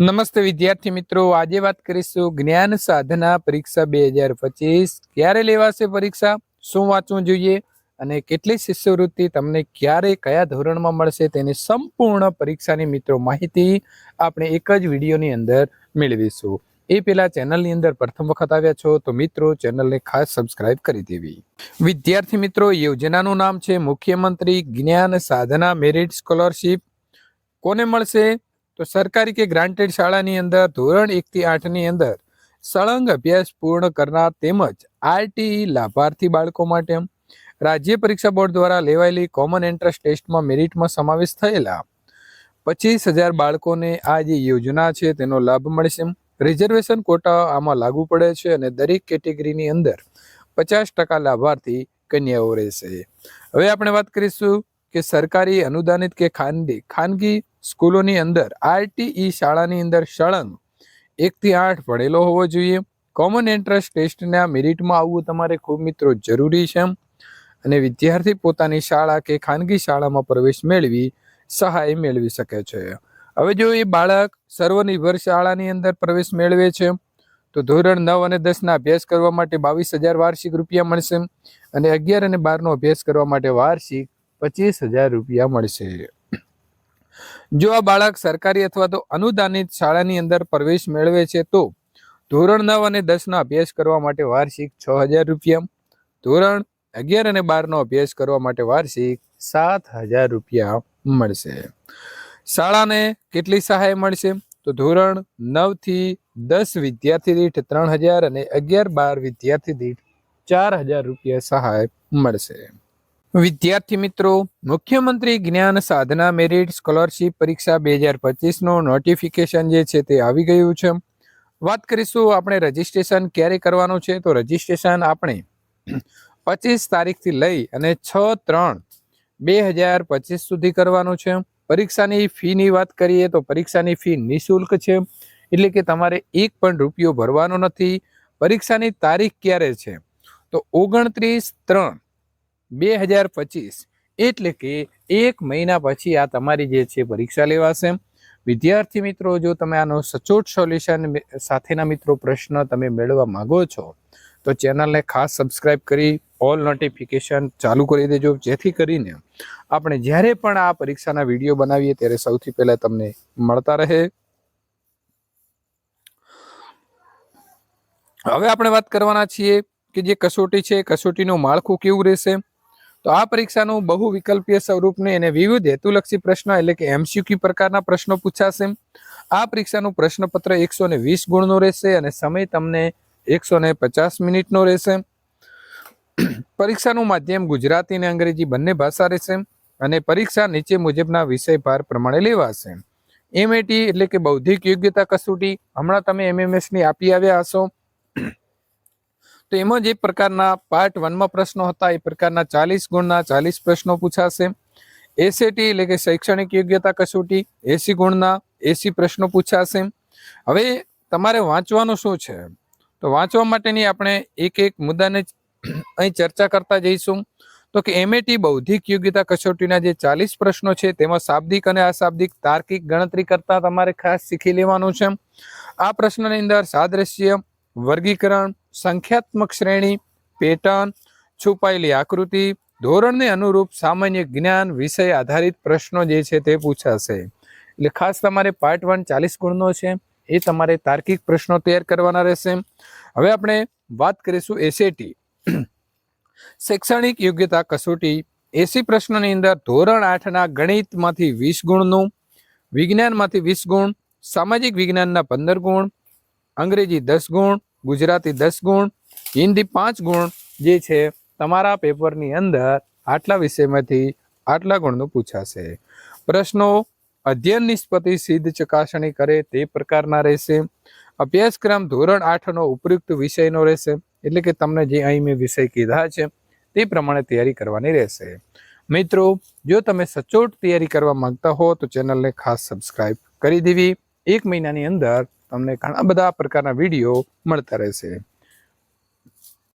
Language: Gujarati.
નમસ્તે વિદ્યાર્થી મિત્રો, આજે વાત કરીશું જ્ઞાન સાધના પરીક્ષા બે હજાર પચીસ. ક્યારે લેવાશે પરીક્ષા? શું વાંચવું જોઈએ? અને કેટલી શિષ્યવૃત્તિ તમને ક્યારે કયા ધોરણમાં મળશે? તેની સંપૂર્ણ પરીક્ષાની મિત્રો માહિતી આપણે એક જ વિડીયોની અંદર મેળવીશું. એ પેલા ચેનલની અંદર પ્રથમ વખત આવ્યા છો તો મિત્રો ચેનલને ખાસ સબસ્ક્રાઇબ કરી દેવી. વિદ્યાર્થી મિત્રો, યોજનાનું નામ છે મુખ્યમંત્રી જ્ઞાન સાધના મેરિટ સ્કોલરશીપ. કોને મળશે? તો સરકારી કે ગ્રાન્ટેડ શાળાની અંદર ધોરણ એક થી આઠની અંદર સળંગ અભ્યાસ પૂર્ણ કરનાર તેમજ આરટીઈ લાભાર્થી બાળકો માટે રાજ્ય પરીક્ષા બોર્ડ દ્વારા લેવાયેલી કોમન એન્ટ્રન્સ ટેસ્ટમાં મેરિટમાં સમાવેશ થયેલા પચીસ હજાર બાળકોને આ જે યોજના છે તેનો લાભ મળશે. રિઝર્વેશન કોટા આમાં લાગુ પડે છે અને દરેક કેટેગરીની અંદર પચાસ ટકા લાભાર્થી કન્યાઓ રહેશે. હવે આપણે વાત કરીશું કે સરકારી અનુદાનિત કે ખાનગી? ખાનગી સ્કૂલોની અંદર આરટીઈ શાળાની અંદર સળંગ એકથી આઠ ભણેલો હોવો જોઈએ. કોમન એન્ટ્રન્સ ટેસ્ટના મેરિટમાં આવવું તમારે ખૂબ મિત્રો જરૂરી છે. અને વિદ્યાર્થી પોતાની શાળા કે ખાનગી શાળામાં પ્રવેશ મેળવી સહાય મેળવી શકે છે. હવે જો એ બાળક સર્વનિર્ભર શાળાની અંદર પ્રવેશ મેળવે છે, તો ધોરણ નવ અને દસના અભ્યાસ કરવા માટે બાવીસ હજાર વાર્ષિક રૂપિયા મળશે અને અગિયાર અને બારનો અભ્યાસ કરવા માટે વાર્ષિક પચીસ હજાર રૂપિયા મળશે. જો આ બાળક સરકારી અથવા તો અનુદાનિત શાળાની અંદર પ્રવેશ મેળવે છે, તો ધોરણ નવ અને દસના અભ્યાસ કરવા માટે વાર્ષિક છ હજાર રૂપિયા, ધોરણ અગિયાર અને બારનો અભ્યાસ કરવા માટે વાર્ષિક સાત હજાર રૂપિયા મળશે. શાળાને કેટલી સહાય મળશે? તો ધોરણ નવથી દસ વિદ્યાર્થી દીઠ ત્રણ હજાર અને અગિયાર બાર વિદ્યાર્થી દીઠ ચાર હજાર રૂપિયા સહાય મળશે. વિદ્યાર્થી મિત્રો, મુખ્યમંત્રી જ્ઞાન સાધના મેરિટ સ્કોલરશીપ પરીક્ષા બે હજાર પચીસનું નોટિફિકેશન જે છે તે આવી ગયું છે. વાત કરીશું આપણે રજીસ્ટ્રેશન ક્યારે કરવાનું છે? તો રજીસ્ટ્રેશન આપણે પચીસ તારીખથી લઈ અને છ ત્રણ બે હજાર પચીસ સુધી કરવાનું છે. પરીક્ષાની ફીની વાત કરીએ તો પરીક્ષાની ફી નિઃશુલ્ક છે. એટલે કે તમારે એક પણ રૂપિયો ભરવાનો નથી. પરીક્ષાની તારીખ ક્યારે છે? તો ઓગણત્રીસ ત્રણ બે હજાર પચીસ. એટલે કે એક મહિના પછી આ તમારી જે છે પરીક્ષા લેવાશે. વિદ્યાર્થી મિત્રો, જો તમે આનો સચોટ સોલ્યુશન સાથેના મિત્રો પ્રશ્ન તમે મેળવવા માંગો છો, તો ચેનલને ખાસ સબસ્ક્રાઇબ કરી, ઓલ નોટિફિકેશન ચાલુ કરી દેજો. જેથી કરીને આપણે જ્યારે પણ આ પરીક્ષાના વીડિયો બનાવીએ, ત્યારે સૌથી પહેલાં તમને મળતા રહે. હવે આપણે વાત કરવાના છીએ કે જે કસોટી છે, કસોટીનું માળખું કેવું રહેશે? તો આ પરીક્ષાનું બહુ વિકલ્પીય સ્વરૂપને અને વિવિધ હેતુલક્ષી પ્રશ્ન એટલે કે એમસીક્યુ પ્રકારના પ્રશ્નો પૂછાશે. આ પરીક્ષાનું પ્રશ્નપત્ર એકસો ને વીસ ગુણનું રહેશે અને સમય તમને એકસો ને પચાસ મિનિટનો રહેશે. પરીક્ષાનું માધ્યમ ગુજરાતી અને અંગ્રેજી બંને ભાષા રહેશે અને પરીક્ષા નીચે મુજબના વિષય ભાર પ્રમાણે લેવાશે. એમએટી એટલે કે બૌદ્ધિક યોગ્યતા કસોટી. હમણાં તમે એમએમએસની આપી આવ્યા હશો. તો એમાં જે પ્રકારના પાર્ટ વનમાં પ્રશ્નો હતા, એ પ્રકારના ચાલીસ ગુણના ચાલીસ પ્રશ્નો પૂછાશે. એસએટી એટલે કે શૈક્ષણિક યોગ્યતા કસોટી એસી ગુણના એસી પ્રશ્નો પૂછાશે. હવે તમારે વાંચવાનું શું છે? તો વાંચવા માટેની આપણે એક એક મુદ્દાને અહીં ચર્ચા કરતા જઈશું. તો કે એમએટી બૌદ્ધિક યોગ્યતા કસોટીના જે ચાલીસ પ્રશ્નો છે, તેમાં શાબ્દિક અને અશાબ્દિક તાર્કિક ગણતરી કરતા તમારે ખાસ શીખી લેવાનું છે. આ પ્રશ્નની અંદર સાદ્રશ્ય, વર્ગીકરણ સંખ્યાત્મક શ્રેણી, પેટર્ન, છુપાયેલી આકૃતિ, ધોરણને અનુરૂપ સામાન્ય જ્ઞાન વિષય આધારિત પ્રશ્નો જે છે તે પૂછાશે. એટલે ખાસ તમારે પાર્ટ વન ચાલીસ ગુણનો છે, એ તમારે તાર્કિક પ્રશ્નો તૈયાર કરવાના રહેશે. હવે આપણે વાત કરીશું એસએટી શૈક્ષણિક યોગ્યતા કસોટી. એસી પ્રશ્નોની અંદર ધોરણ આઠના ગણિતમાંથી વીસ ગુણનું, વિજ્ઞાનમાંથી વીસ ગુણ, સામાજિક વિજ્ઞાનના પંદર ગુણ, અંગ્રેજી દસ ગુણ ગુજરાતી દસ ગુણ, હિન્દી પાંચ ગુણ જે છે તમારા પેપરની અંદર આટલા વિષયમાંથી આટલા ગુણનું પૂછાશે. પ્રશ્નો, અધ્યયન નિષ્પતિ, સિદ્ધ ચકાસણી કરે તે પ્રકારના રહેશે. અભ્યાસક્રમ ધોરણ આઠનો ઉપયુક્ત વિષયનો રહેશે, એટલે કે તમને જે અહીં મેં વિષય કીધા છે તે પ્રમાણે તૈયારી કરવાની રહેશે. મિત્રો, જો તમે સચોટ તૈયારી કરવા માંગતા હો તો ચેનલને ખાસ સબસ્ક્રાઇબ કરી દેવી. એક મહિનાની અંદર તમને ઘણા બધા પ્રકારના વીડિયો મળતા રહેશે.